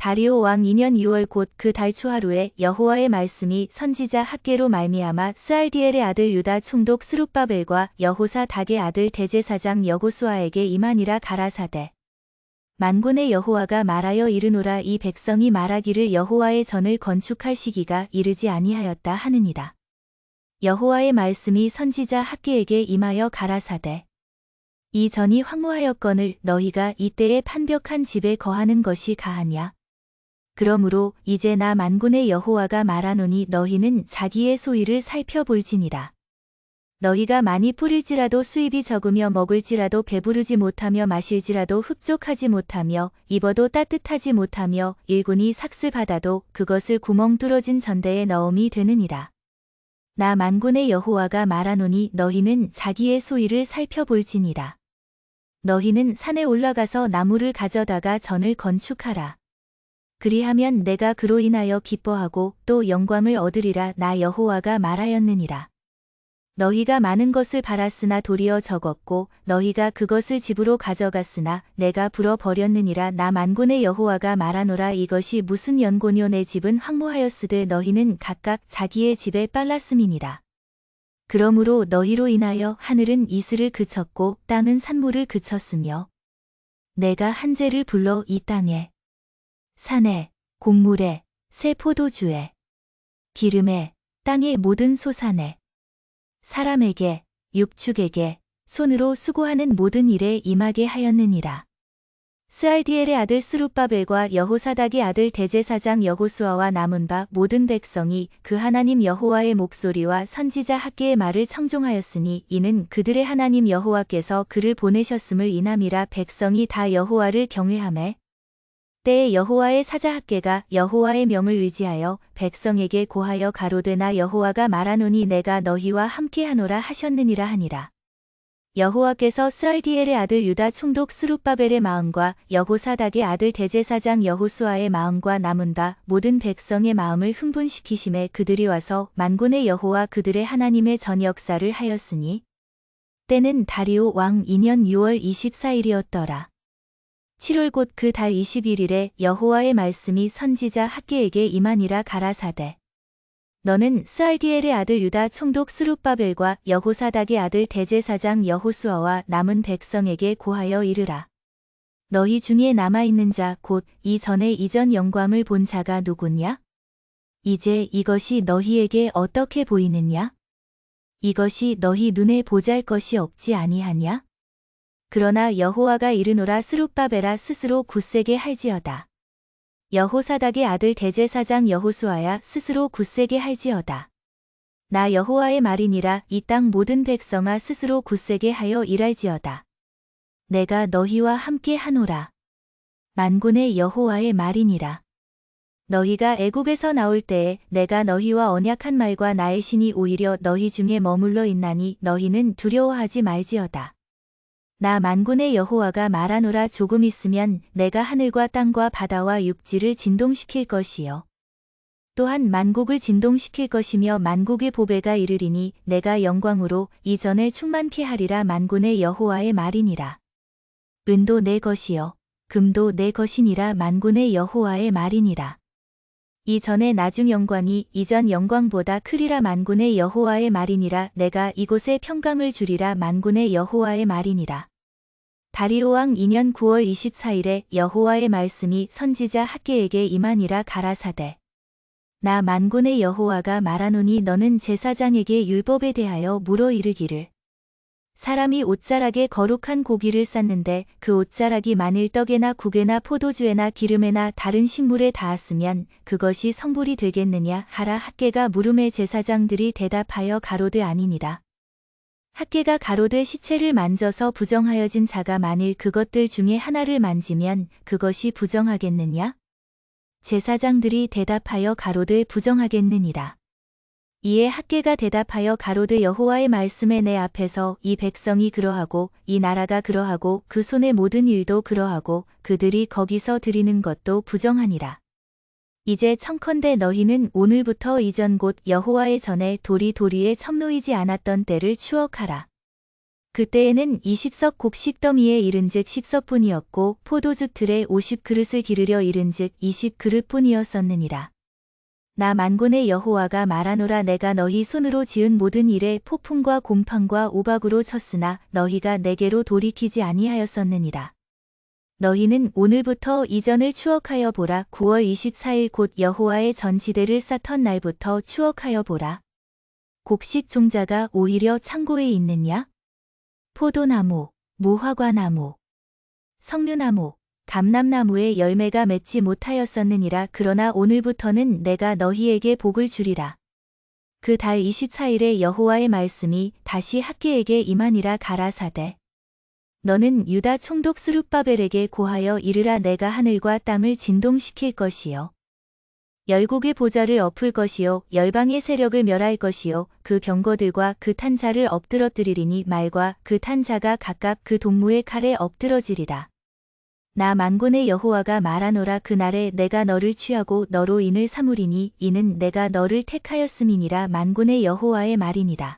다리오 왕 2년 6월 곧 그 달 초하루에 여호와의 말씀이 선지자 학계로 말미암아 스알디엘의 아들 유다 총독 스룹바벨과 여호사 닭의 아들 대제사장 여고수아에게 임하니라 가라사대. 만군의 여호와가 말하여 이르노라 이 백성이 말하기를 여호와의 전을 건축할 시기가 이르지 아니하였다 하느니라. 여호와의 말씀이 선지자 학계에게 임하여 가라사대. 이 전이 황무하였거늘 너희가 이때에 판벽한 집에 거하는 것이 가하냐. 그러므로 이제 나 만군의 여호와가 말하노니 너희는 자기의 소위를 살펴볼지니라. 너희가 많이 뿌릴지라도 수입이 적으며 먹을지라도 배부르지 못하며 마실지라도 흡족하지 못하며 입어도 따뜻하지 못하며 일군이 삭슬 받아도 그것을 구멍 뚫어진 전대에 넣음이 되느니라. 나 만군의 여호와가 말하노니 너희는 자기의 소위를 살펴볼지니라. 너희는 산에 올라가서 나무를 가져다가 전을 건축하라. 그리하면 내가 그로 인하여 기뻐하고 또 영광을 얻으리라 나 여호와가 말하였느니라. 너희가 많은 것을 바랐으나 도리어 적었고 너희가 그것을 집으로 가져갔으나 내가 불어 버렸느니라 나 만군의 여호와가 말하노라 이것이 무슨 연고뇨 내 집은 황무하였으되 너희는 각각 자기의 집에 빨랐음이니라. 그러므로 너희로 인하여 하늘은 이슬을 그쳤고 땅은 산물을 그쳤으며 내가 한재를 불러 이 땅에 산에 곡물에 새 포도주에 기름에 땅의 모든 소산에 사람에게 육축에게 손으로 수고하는 모든 일에 임하게 하였느니라. 스알디엘의 아들 스룹바벨과 여호사닥의 아들 대제사장 여호수아와 남은 바 모든 백성이 그 하나님 여호와의 목소리와 선지자 학계의 말을 청종하였으니 이는 그들의 하나님 여호와께서 그를 보내셨음을 인함이라 백성이 다 여호와를 경외하 매 때에 여호와의 사자 학계가 여호와의 명을 의지하여 백성에게 고하여 가로되 나 여호와가 말하노니 내가 너희와 함께하노라 하셨느니라 하니라. 여호와께서 스알디엘의 아들 유다 총독 스룹바벨의 마음과 여호사닥의 아들 대제사장 여호수아의 마음과 남은 바 모든 백성의 마음을 흥분시키심에 그들이 와서 만군의 여호와 그들의 하나님의 전 역사를 하였으니 때는 다리오 왕 2년 6월 24일이었더라. 7월 곧 그 달 21일에 여호와의 말씀이 선지자 학계에게 임하니라 가라사대. 너는 스알디엘의 아들 유다 총독 스룹바벨과 여호사닥의 아들 대제사장 여호수아와 남은 백성에게 고하여 이르라. 너희 중에 남아있는 자 곧 이전에 이전 영광을 본 자가 누구냐? 이제 이것이 너희에게 어떻게 보이느냐? 이것이 너희 눈에 보잘 것이 없지 아니하냐? 그러나 여호와가 이르노라 스룹바벨아 스스로 굳세게 할지어다. 여호사닥의 아들 대제사장 여호수아야 스스로 굳세게 할지어다. 나 여호와의 말이니라 이 땅 모든 백성아 스스로 굳세게 하여 일할지어다. 내가 너희와 함께 하노라. 만군의 여호와의 말이니라. 너희가 애굽에서 나올 때에 내가 너희와 언약한 말과 나의 신이 오히려 너희 중에 머물러 있나니 너희는 두려워하지 말지어다. 나 만군의 여호와가 말하노라 조금 있으면 내가 하늘과 땅과 바다와 육지를 진동시킬 것이요. 또한 만국을 진동시킬 것이며 만국의 보배가 이르리니 내가 영광으로 이전에 충만케 하리라 만군의 여호와의 말이니라. 은도 내 것이요. 금도 내 것이니라 만군의 여호와의 말이니라. 이전에 나중 영광이 이전 영광보다 크리라 만군의 여호와의 말이니라 내가 이곳에 평강을 주리라 만군의 여호와의 말이니라. 다리오 왕 2년 9월 24일에 여호와의 말씀이 선지자 학계에게 임하니라 가라사대. 나 만군의 여호와가 말하노니 너는 제사장에게 율법에 대하여 물어 이르기를. 사람이 옷자락에 거룩한 고기를 쌌는데 그 옷자락이 만일 떡에나 국에나 포도주에나 기름에나 다른 식물에 닿았으면 그것이 성불이 되겠느냐 하라 학계가 물음에 제사장들이 대답하여 가로되 아니니라. 학계가 가로되 시체를 만져서 부정하여진 자가 만일 그것들 중에 하나를 만지면 그것이 부정하겠느냐? 제사장들이 대답하여 가로되 부정하겠느니라. 이에 학계가 대답하여 가로되 여호와의 말씀에 내 앞에서 이 백성이 그러하고 이 나라가 그러하고 그 손의 모든 일도 그러하고 그들이 거기서 드리는 것도 부정하니라. 이제 청컨대 너희는 오늘부터 이전 곧 여호와의 전에 도리 도리에 첨놓이지 않았던 때를 추억하라. 그때에는 20석 곡식 더미에 이른즉 10석뿐이었고 포도즙 틀에 50그릇을 기르려 이른즉 20그릇뿐이었었느니라. 나 만군의 여호와가 말하노라 내가 너희 손으로 지은 모든 일에 폭풍과 곰팡과 우박으로 쳤으나 너희가 내게로 돌이키지 아니하였었느니라. 너희는 오늘부터 이전을 추억하여 보라 9월 24일 곧 여호와의 전지대를 쌓던 날부터 추억하여 보라. 곡식 종자가 오히려 창고에 있느냐? 포도나무, 무화과나무, 석류나무, 감람나무의 열매가 맺지 못하였었느니라 그러나 오늘부터는 내가 너희에게 복을 주리라. 그 달 24일에 여호와의 말씀이 다시 학계에게 임하니라 가라사대. 너는 유다 총독 스룹바벨에게 고하여 이르라 내가 하늘과 땅을 진동시킬 것이요. 열국의 보좌를 엎을 것이요 열방의 세력을 멸할 것이요 그 병거들과 그 탄자를 엎드러뜨리리니 말과 그 탄자가 각각 그 동무의 칼에 엎드러지리라. 나 만군의 여호와가 말하노라 그 날에 내가 너를 취하고 너로 인을 삼으리니 이는 내가 너를 택하였음이니라 만군의 여호와의 말이니라.